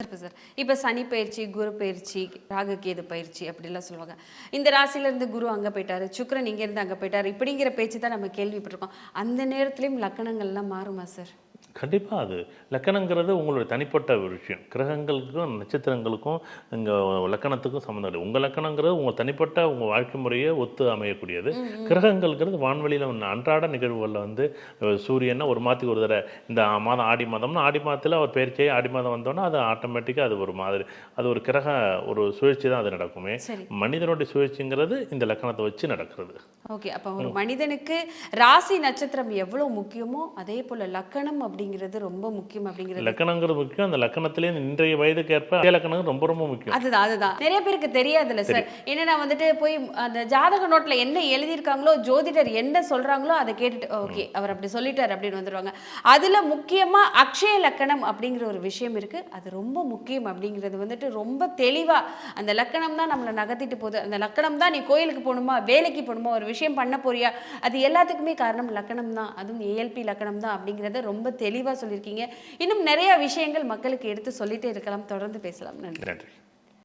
சிறப்பு சார் இப்போ சனி பயிற்சி குரு பயிற்சி ராகு கேது பயிற்சி அப்படிலாம் சொல்லுவாங்க. இந்த ராசியிலேருந்து குரு அங்கே போயிட்டாரு சுக்கிரன் இங்க இருந்து அங்கே போயிட்டாரு இப்படிங்கிற பேச்சு தான் நம்ம கேள்விப்பட்டிருக்கோம். அந்த நேரத்துலயும் லக்கணங்கள்லாம் மாறுமா சார் கண்டிப்பாக அது. லக்கணங்கிறது உங்களுடைய தனிப்பட்ட ஒரு விஷயம். கிரகங்களுக்கும் நட்சத்திரங்களுக்கும் இங்கே லக்கணத்துக்கும் சம்மந்தம் இல்லை. உங்கள் லக்கணங்கிறது உங்கள் தனிப்பட்ட உங்கள் வாழ்க்கை முறையை ஒத்து அமையக்கூடியது. கிரகங்கள்ங்கிறது வான்வெளியில் அன்றாட நிகழ்வுகளில் வந்து சூரியனை ஒரு மாதத்துக்கு ஒரு தடவை. இந்த மாதம் ஆடி மாதம்னா ஆடி மாதத்தில் அவர் பயிற்சியாகி ஆடி மாதம் வந்தோன்னா அது ஆட்டோமேட்டிக்காக அது ஒரு மாதிரி அது ஒரு கிரக ஒரு சுழற்சி தான் அது நடக்குமே. மனிதனுடைய சுழற்சிங்கிறது இந்த லக்கணத்தை வச்சு நடக்கிறது. ஓகே. அப்போ ஒரு மனிதனுக்கு ராசி நட்சத்திரம் எவ்வளவு முக்கியமோ அதே போல லக்கணம் அப்படிங்கிறது ரொம்ப முக்கியம் அப்படிங்கிறது. லக்கணங்கிறது முக்கியம். அந்த லக்கணத்திலே இன்றைய வயதுக்கு ஏற்ப லக்கணம் ரொம்ப ரொம்ப முக்கியம். அதுதான் அதுதான். நிறைய பேருக்கு தெரியாதுல்ல சார் என்னன்னா வந்துட்டு போய் அந்த ஜாதக நோட்ல என்ன எழுதியிருக்காங்களோ ஜோதிடர் என்ன சொல்றாங்களோ அதை கேட்டுட்டு ஓகே அவர் அப்படி சொல்லிட்டார் அப்படின்னு வந்துருவாங்க. அதுல முக்கியமா அக்ஷய லக்கணம் அப்படிங்கிற ஒரு விஷயம் இருக்கு. அது ரொம்ப முக்கியம் அப்படிங்கிறது வந்துட்டு ரொம்ப தெளிவா அந்த லக்கணம் தான் நம்மளை நகர்த்திட்டு போகுது. அந்த லக்கணம் தான் நீ கோயிலுக்கு போகணுமா வேலைக்கு போகணுமா ஒரு விஷயம் பண்ண போறியா? அது எல்லாத்துக்குமே காரணம் லக்கணம் தான். அதுவும் ஏஎல்பி லக்கணம் தான் அப்படிங்கிறத ரொம்ப தெளிவா சொல்லியிருக்கீங்க. இன்னும் நிறைய விஷயங்கள் மக்களுக்கு எடுத்து சொல்லிட்டே இருக்கலாம். தொடர்ந்து பேசலாம். நன்றி. நன்றி.